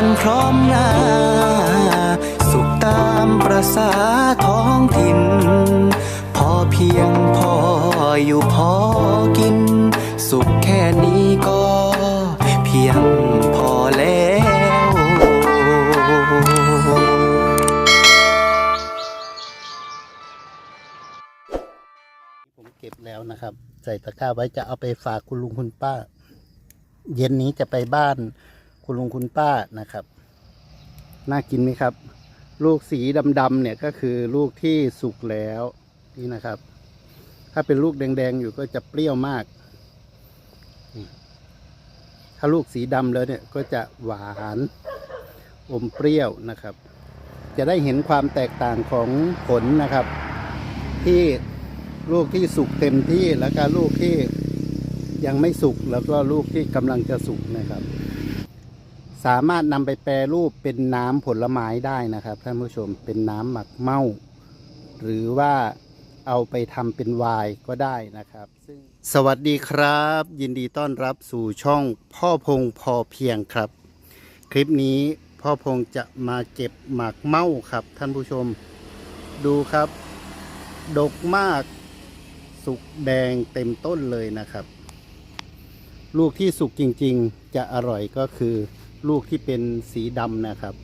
กันพร้อมหน้า สุขตามประษาท้องถิ่น พอเพียงพออยู่พอกิน สุขแค่นี้ก็เพียงพอแล้วผมเก็บแล้วนะครับ ใส่ตะกร้าไว้จะเอาไปฝากคุณลุงคุณป้า เย็นนี้จะไปบ้าน คุณลุงคุณป้านะครับ น่ากินไหมครับ ลูกสีดำๆเนี่ยก็คือลูกที่สุกแล้วนี่นะครับ ถ้าเป็นลูกแดงๆอยู่ก็จะเปรี้ยวมาก ถ้าลูกสีดำแล้วเนี่ยก็จะหวานอมเปรี้ยวนะครับ จะได้เห็นความแตกต่างของผลนะครับ ที่ลูกที่สุกเต็มที่แล้วก็ลูกที่ยังไม่สุกแล้วก็ลูกที่กำลังจะสุกนะครับ สามารถนำไปแปรรูปเป็นน้ำผลไม้ได้นะครับท่านผู้ชมเป็นน้ำหมักเมาหรือว่าเอาไปทำเป็นไวน์ก็ได้นะครับ สวัสดีครับ ยินดีต้อนรับสู่ช่องพ่อพงพอเพียงครับ คลิปนี้พ่อพงจะมาเก็บหมากเมาครับ ท่านผู้ชมดูครับ ดกมาก สุกแดงเต็มต้นเลยนะครับ ลูกที่สุกจริง ๆ จะอร่อยก็คือ ลูกที่เป็นสีดำนะครับ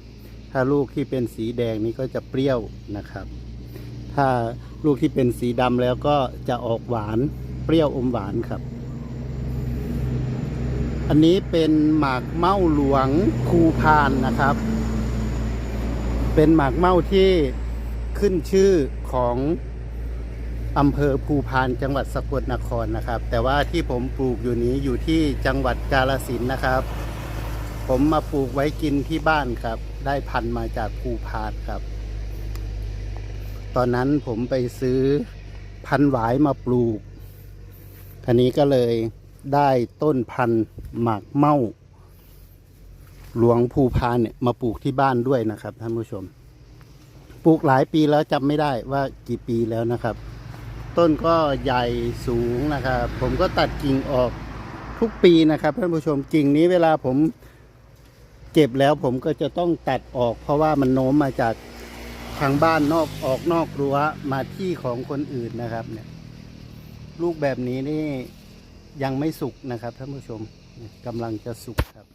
ถ้าลูกที่เป็นสีแดงนี่ก็จะเปรี้ยวนะครับ ถ้าลูกที่เป็นสีดำแล้วก็จะออกหวานเปรี้ยวอมหวานครับ อันนี้เป็นหมากเม่าหลวงคูพานนะครับ เป็นหมากเม่าที่ขึ้นชื่อของอำเภอภูพานจังหวัดสกลนครนะครับ แต่ว่าที่ผมปลูกอยู่นี้อยู่ที่จังหวัดกาฬสินนะครับ ผมมาปลูกไว้กินที่บ้านครับ ได้พันธุ์มาจากภูพานครับ ตอนนั้นผมไปซื้อพันธุ์หวายมาปลูกทีนี้ก็เลยได้ต้นพันธุ์หมากเม่า หลวงภูพานเนี่ยมาปลูกที่บ้านด้วยนะครับท่านผู้ชม ปลูกหลายปีแล้วจำไม่ได้ว่ากี่ปีแล้วนะครับ ต้นก็ใหญ่สูงนะครับ ผมก็ตัดกิ่งออกทุกปีนะครับท่านผู้ชมกิ่งนี้เวลาผม เก็บแล้วผมก็จะต้องตัดออก เพราะว่ามันโน้มมาจากทางบ้านนอกออกนอกรั้วมาที่ของคนอื่นนะครับเนี่ย ลูกแบบนี้นี่ยังไม่สุกนะครับท่านผู้ชมกำลังจะสุกครับ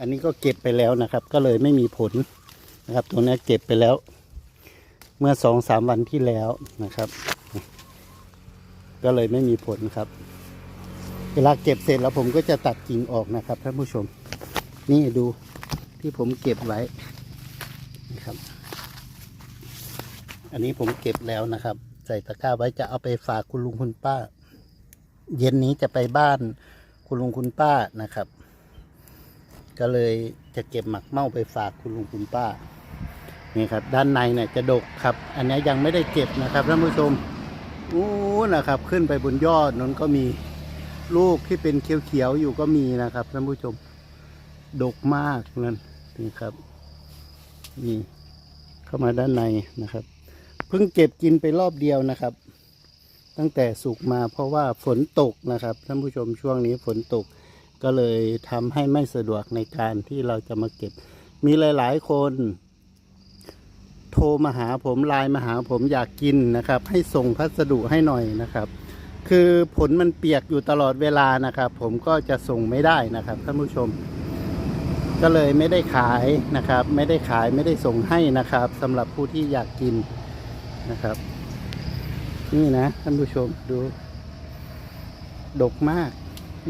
อันนี้ก็เก็บไปแล้วนะครับ ก็เลยไม่มีผลนะครับ ตัวนี้เก็บไปแล้ว เมื่อสองสามวันที่แล้วนะครับ ก็เลยไม่มีผลครับ เวลาเก็บเสร็จแล้วผมก็จะตัดกิ่งออกนะครับท่านผู้ชม นี่ดูที่ผมเก็บไว้นะครับ อันนี้ผมเก็บแล้วนะครับ ใส่ตะกร้าไว้จะเอาไปฝากคุณลุงคุณป้า เย็นนี้จะไปบ้านคุณลุงคุณป้านะครับ ก็เลยจะเก็บหมักเม่าไปฝากคุณลุงคุณป้านี่ครับ ด้านในเนี่ยจะดกครับ อันนี้ยังไม่ได้เก็บนะครับท่านผู้ชมอู้นะครับ ขึ้นไปบนยอดนั้นก็มีลูกที่เป็นเขียวๆอยู่ก็มีนะครับท่านผู้ชม ดกมากนั่นนี่ครับนี่เข้ามาด้านในนะครับ เพิ่งเก็บกินไปรอบเดียวนะครับ ตั้งแต่สุกมาเพราะว่าฝนตกนะครับท่านผู้ชมช่วงนี้ฝนตกก็เลยทำให้ไม่สะดวกในการที่เราจะมาเก็บ มีหลาย ๆ คน โทรมาหาผมไลน์มาหาผมอยากกินนะครับ ให้ส่งพัสดุให้หน่อยนะครับ คือผลมันเปียกอยู่ตลอดเวลานะครับ ผมก็จะส่งไม่ได้นะครับท่านผู้ชม ก็เลยไม่ได้ขายนะครับ ไม่ได้ขายไม่ได้ส่งให้นะครับสำหรับผู้ที่อยากกินนะครับ นี่นะท่านผู้ชมดู ดกมาก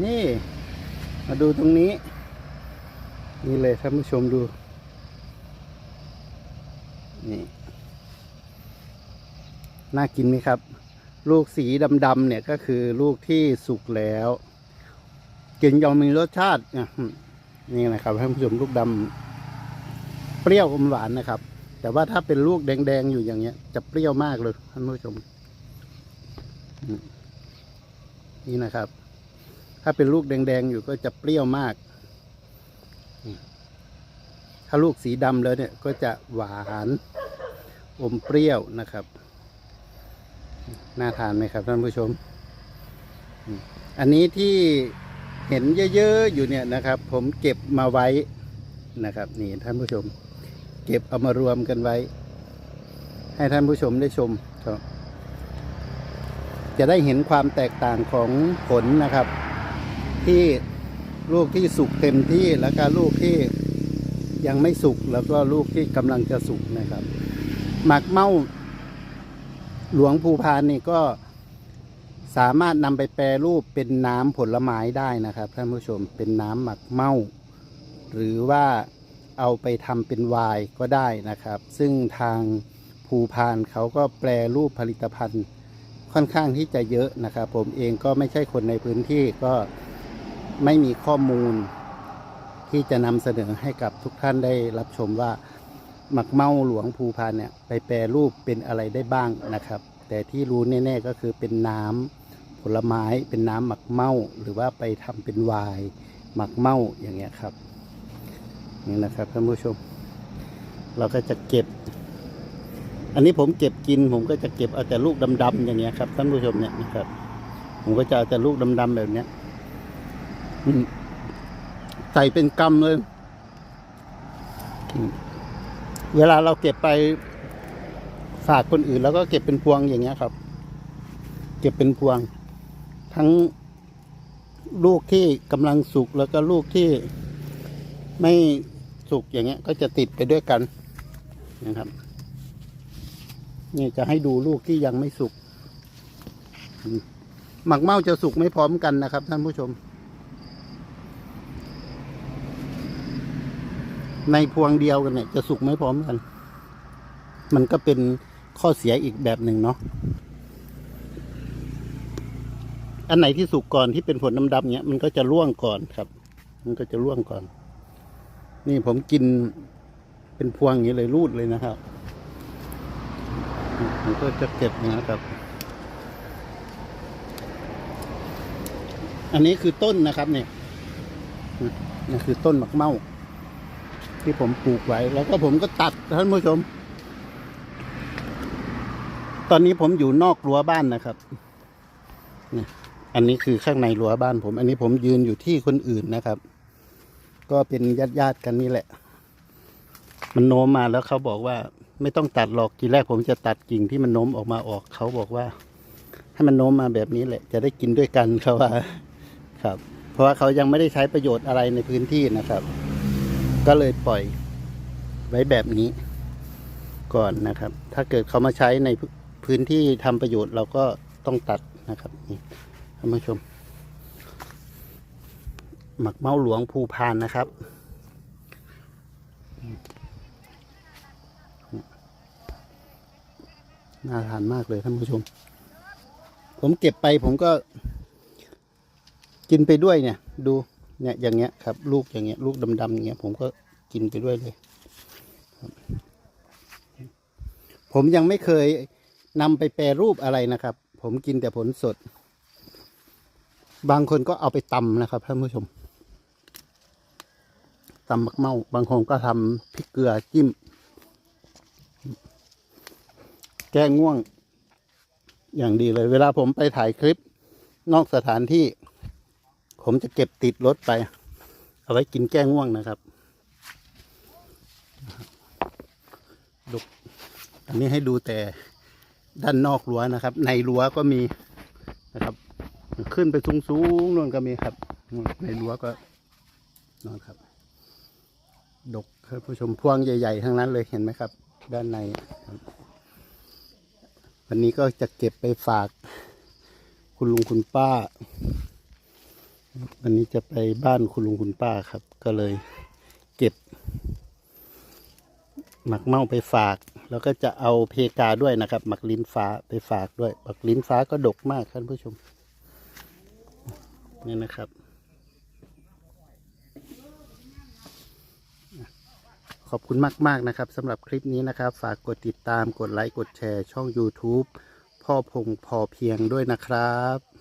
นี่ มาดูตรงนี้ นี่เลยท่านผู้ชมดู นี่ น่ากินไหมครับ ลูกสีดำๆเนี่ยก็คือลูกที่สุกแล้ว กินยังมีรสชาติอืม นี่นะครับท่านผู้ชมลูกดำเปรี้ยวอมหวานนะครับ แต่ว่าถ้าเป็นลูกแดงๆอยู่อย่างเงี้ย จะเปรี้ยวมากเลยท่านผู้ชม นี่นะครับ ถ้าเป็นลูกแดงๆอยู่ก็จะเปรี้ยวมาก ถ้าลูกสีดำแล้วเนี่ย ก็จะหวานอมเปรี้ยวนะครับ น่าทานไหมครับท่านผู้ชม อันนี้ที่ เห็นเยอะๆอยู่เนี่ยนะครับ ผมเก็บมาไว้นะครับ นี่ท่านผู้ชม เก็บเอามารวมกันไว้ ให้ท่านผู้ชมได้ชมครับจะได้เห็นความแตกต่างของผลนะครับ ที่ลูกที่สุกเต็มที่แล้วก็ลูกที่ยังไม่สุกแล้วก็ลูกที่กำลังจะสุกนะครับ หมักเมาหลวงภูพานนี่ก็ สามารถนำไปแปรรูปเป็นน้ำผลไม้ได้นะครับท่านผู้ชมเป็นน้ำหมักเมาหรือว่าเอาไปทำเป็นไวน์ก็ได้นะครับ ซึ่งทางภูพานเขาก็แปรรูปผลิตภัณฑ์ค่อนข้างที่จะเยอะนะครับ ผมเองก็ไม่ใช่คนในพื้นที่ก็ไม่มีข้อมูล ที่จะนำเสนอให้กับทุกท่านได้รับชมว่าหมักเมาหลวงภูพานเนี่ยไปแปรรูปเป็นอะไรได้บ้างนะครับ แต่ที่รู้แน่ๆก็คือเป็นน้ำ ผลไม้เป็นน้ำหมักเมาหรือว่าไปทำเป็นไวน์หมักเมาอย่างเงี้ยครับนี่นะครับท่านผู้ชม เราก็จะเก็บ อันนี้ผมเก็บกิน ผมก็จะเก็บเอาแต่ลูกดำๆอย่างเงี้ยครับท่านผู้ชมเนี่ยนะครับ ผมก็จะเอาแต่ลูกดำๆแบบเนี้ยใส่เป็นกำเลย เวลาเราเก็บไปฝากคนอื่น แล้วก็เก็บเป็นพวงอย่างเงี้ยครับ เก็บเป็นพวง ทั้งลูกที่กำลังสุกแล้วก็ลูกที่ไม่สุกอย่างเงี้ย ก็จะติดไปด้วยกันนะครับ นี่จะให้ดูลูกที่ยังไม่สุกหมักเมาจะสุกไม่พร้อมกันนะครับ ท่านผู้ชม ในพวงเดียวกันเนี่ย จะสุกไม่พร้อมกัน มันก็เป็นข้อเสียอีกแบบหนึ่งเนาะ อันไหนที่สุกก่อนที่เป็นผลดำๆเนี่ยมันก็จะร่วงก่อนครับ มันก็จะร่วงก่อน นี่ผมกินเป็นพวงอย่างนี้เลยรูดเลยนะครับผมก็จะเก็บนะครับ อันนี้คือต้นนะครับ เนี่ยนี่คือต้นหมักเมาที่ผมปลูกไว้ แล้วก็ผมก็ตัดท่านผู้ชม ตอนนี้ผมอยู่นอกรั้วบ้านนะครับนี่ อันนี้คือข้างในรั้วบ้านผม อันนี้ผมยืนอยู่ที่คนอื่นนะครับ ก็เป็นญาติญาติกันนี่แหละ มันโน้มมาแล้วเขาบอกว่า ไม่ต้องตัดหรอกทีแรกผมจะตัดกิ่งที่มันโน้มออกมาออกเขาบอกว่า ให้มันโน้มมาแบบนี้แหละ จะได้กินด้วยกันเขาว่าครับ เพราะว่าเขายังไม่ได้ใช้ประโยชน์อะไรในพื้นที่นะครับ ก็เลยปล่อยไว้แบบนี้ก่อนนะครับ ถ้าเกิดเขามาใช้ในพื้นที่ทำประโยชน์เราก็ต้องตัดนะครับนี่านผู้ชม หมักเมาหลวงภูพานนะครับ น่าทานมากเลยท่านผู้ชม ผมเก็บไปผมก็ กินไปด้วยเนี่ย ดูเนี่ยอย่างเงี้ยครับ ลูกอย่างเงี้ย ลูกดำๆอย่างเงี้ย ผมก็กินไปด้วยเลย ผมยังไม่เคยนำไปแปรรูปอะไรนะครับ ผมกินแต่ผลสด บางคนก็เอาไปตำนะครับท่านผู้ชมตำมักเมาบางคนก็ทำพริกเกลือจิ้ม แก้ง่วง อย่างดีเลย เวลาผมไปถ่ายคลิป นอกสถานที่ ผมจะเก็บติดรถไป เอาไว้กินแก้ง่วงนะครับดูอันนี้ให้ดูแต่ด้านนอกรั้วนะครับ ในรั้วก็มี ขึ้นไปสูงสูงนู่นก็มีครับในรั้วก็นอนครับ ดกครับผู้ชมพวงใหญ่ ๆ ทั้งนั้นเลยเห็นไหมครับ ด้านในวันนี้ก็จะเก็บไปฝาก คุณลุงคุณป้า วันนี้จะไปบ้านคุณลุงคุณป้าครับ ก็เลยเก็บ หมักเมาไปฝาก แล้วก็จะเอาเพกาด้วยนะครับ หมักลิ้นฟ้าไปฝากด้วยหมักลิ้นฟ้าก็ดกมากท่านผู้ชม นี่นะครับ ขอบคุณมาก ๆ นะครับสำหรับคลิปนี้นะครับ ฝากกดติดตามกดไลค์ กดแชร์ช่อง YouTube พ่อพงพอเพียงด้วยนะครับ